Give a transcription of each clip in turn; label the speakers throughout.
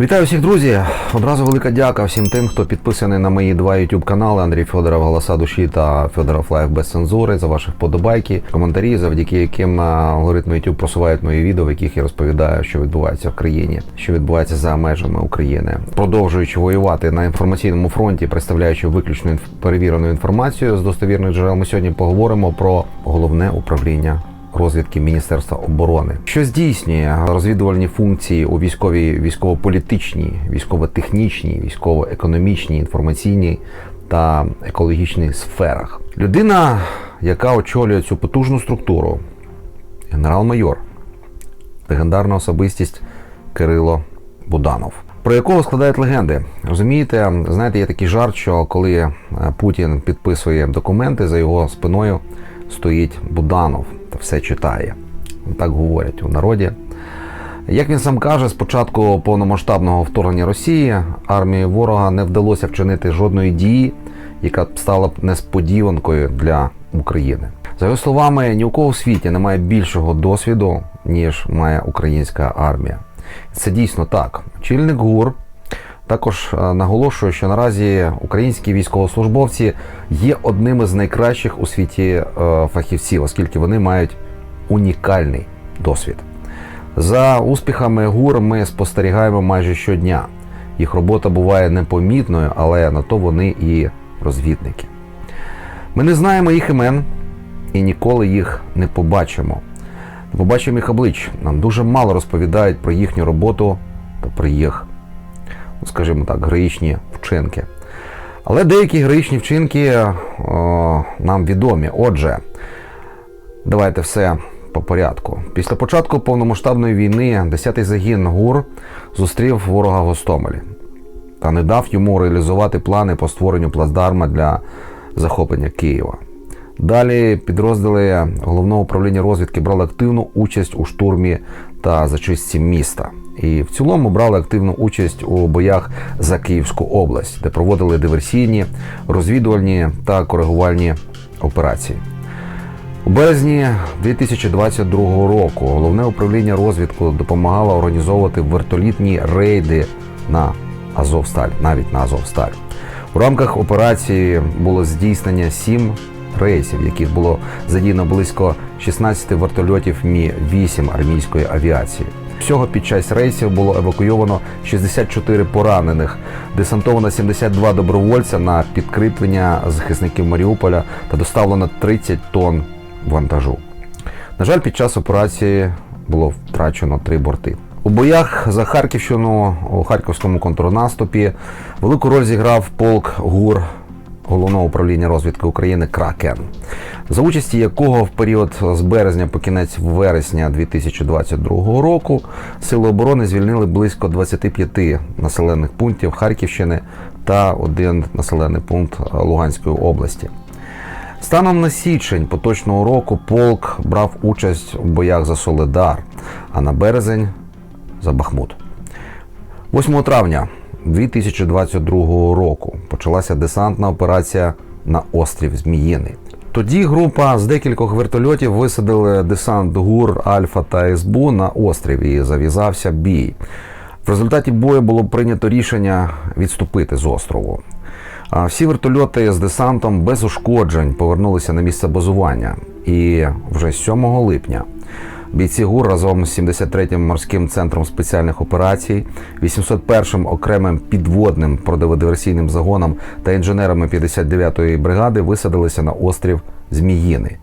Speaker 1: Вітаю всіх, друзі! Одразу велика дяка всім тим, хто підписаний на мої два YouTube канали Андрій Федоров Голоса душі та Федоров Лайф без цензури за ваших подобайки, коментарі, завдяки яким алгоритми YouTube просувають мої відео, в яких я розповідаю, що відбувається в країні, що відбувається за межами України. Продовжуючи воювати на інформаційному фронті, представляючи виключно перевірену інформацію з достовірних джерел, ми сьогодні поговоримо про головне управління розвідки Міністерства оборони, що здійснює розвідувальні функції у військовій, військово-політичній, військово-технічній, військово-економічній, інформаційній та екологічній сферах. Людина, яка очолює цю потужну структуру, генерал-майор, легендарна особистість Кирило Буданов. Про якого складають легенди. Розумієте, знаєте, є такий жарт, що коли е, Путін підписує документи, за його спиною стоїть Буданов та все читає. Так говорять у народі. Як він сам каже, з початку повномасштабного вторгнення Росії армії ворога не вдалося вчинити жодної дії, яка б стала б несподіванкою для України. За його словами, ні у кого в світі немає більшого досвіду, ніж має українська армія. Це дійсно так. Чільник ГУР також е, наголошує, що наразі українські військовослужбовці є одними з найкращих у світі е, фахівців, оскільки вони мають унікальний досвід. За успіхами ГУР ми спостерігаємо майже щодня. Їх робота буває непомітною, але на то вони і розвідники. Ми не знаємо їх імен і ніколи їх не побачимо. Побачимо їх облич. Нам дуже мало розповідають про їхню роботу та про їх, скажімо так, героїчні вчинки. Але деякі героїчні вчинки о, нам відомі. Отже, давайте все по порядку. Після початку повномасштабної війни 10-й загін ГУР зустрів ворога в Гостомелі та не дав йому реалізувати плани по створенню плацдарма для захоплення Києва. Далі підрозділи головного управління розвідки брали активну участь у штурмі та зачистці міста. І в цілому брали активну участь у боях за Київську область, де проводили диверсійні, розвідувальні та коригувальні операції. У березні 2022 року головне управління розвідку допомагало організовувати вертолітні рейди на Азовсталь, навіть на Азовсталь. У рамках операції було здійснення сім рейсів, яких було задіяно близько 16 вертольотів Мі-8 армійської авіації. Всього під час рейсів було евакуйовано 64 поранених, десантовано 72 добровольця на підкріплення захисників Маріуполя та доставлено 30 тонн вантажу. На жаль, під час операції було втрачено три борти. У боях за Харківщину у харківському контрнаступі велику роль зіграв полк ГУР головного управління розвідки України Кракен, за участі якого в період з березня по кінець вересня 2022 року сили оборони звільнили близько 25 населених пунктів Харківщини та один населений пункт Луганської області. Станом на січень поточного року полк брав участь у боях за Соледар, а на березень за Бахмут. 8 травня 2022 року почалася десантна операція на острів Зміїний. Тоді група з декількох вертольотів висадили десант ГУР, Альфа та СБУ на острів і зав'язався бій. В результаті бою було прийнято рішення відступити з острову. Всі вертольоти з десантом без ушкоджень повернулися на місце базування. І вже 7 липня бійці ГУР разом з 73-м морським центром спеціальних операцій, 801-м окремим підводним продиводиверсійним загоном та інженерами 59-ї бригади висадилися на острів Зміїни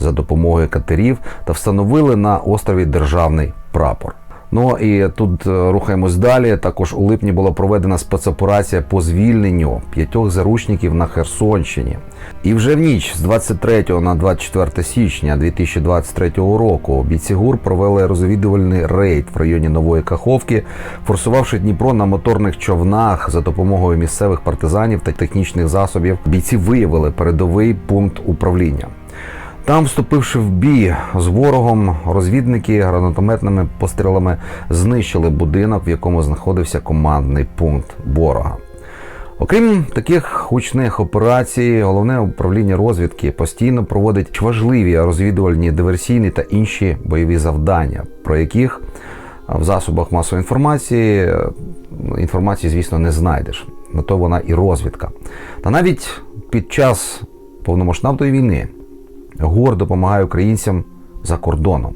Speaker 1: за допомогою катерів та встановили на острові державний прапор. Ну і тут е, рухаємось далі. Також у липні була проведена спецоперація по звільненню п'ятьох заручників на Херсонщині. І вже в ніч з 23 на 24 січня 2023 року бійці ГУР провели розвідувальний рейд в районі Нової Каховки, форсувавши Дніпро на моторних човнах за допомогою місцевих партизанів та технічних засобів. Бійці виявили передовий пункт управління. Там, вступивши в бій з ворогом, розвідники гранатометними пострілами знищили будинок, в якому знаходився командний пункт ворога. Окрім таких гучних операцій, головне управління розвідки постійно проводить важливі розвідувальні диверсійні та інші бойові завдання, про яких в засобах масової інформації е, інформації, звісно, не знайдеш. На то вона і розвідка. Та навіть під час повномасштабної війни ГУР допомагає українцям за кордоном.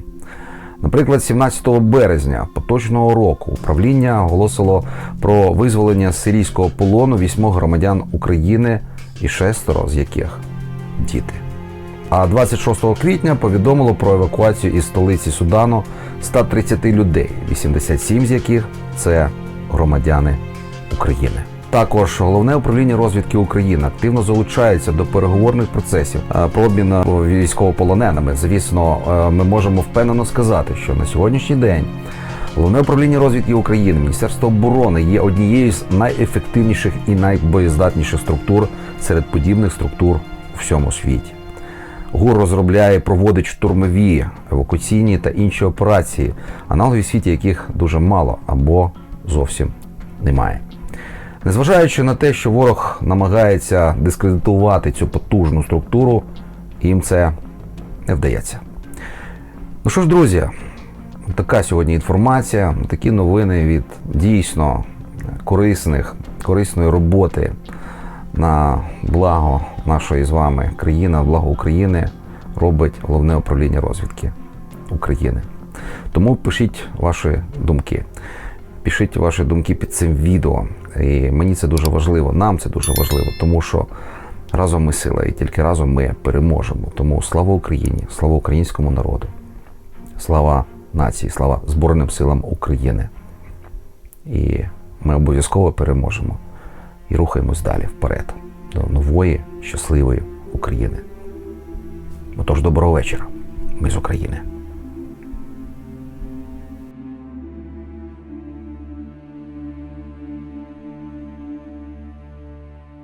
Speaker 1: Наприклад, 17 березня поточного року управління оголосило про визволення з сирійського полону вісьмох громадян України і шестеро з яких діти. А 26 квітня повідомило про евакуацію із столиці Судану 130 людей, 87 з яких це громадяни України. Також головне управління розвідки України активно залучається до переговорних процесів е, про обмін е, військовополоненими. Звісно, е, ми можемо впевнено сказати, що на сьогоднішній день головне управління розвідки України, Міністерство оборони є однією з найефективніших і найбоєздатніших структур серед подібних структур у всьому світі. ГУР розробляє проводить штурмові, евакуаційні та інші операції, аналогів світі яких дуже мало або зовсім немає. Незважаючи на те, що ворог намагається дискредитувати цю потужну структуру, їм це не вдається. Ну що ж, друзі, така сьогодні інформація, такі новини від дійсно корисних, корисної роботи на благо нашої з вами країни, благо України робить головне управління розвідки України. Тому пишіть ваші думки. Пишіть ваші думки під цим відео. І мені це дуже важливо, нам це дуже важливо, тому що разом ми сила, і тільки разом ми переможемо. Тому слава Україні, слава українському народу, слава нації, слава Збройним силам України. І ми обов'язково переможемо і рухаємось далі вперед до нової щасливої України. Отож, доброго вечора. Ми з України.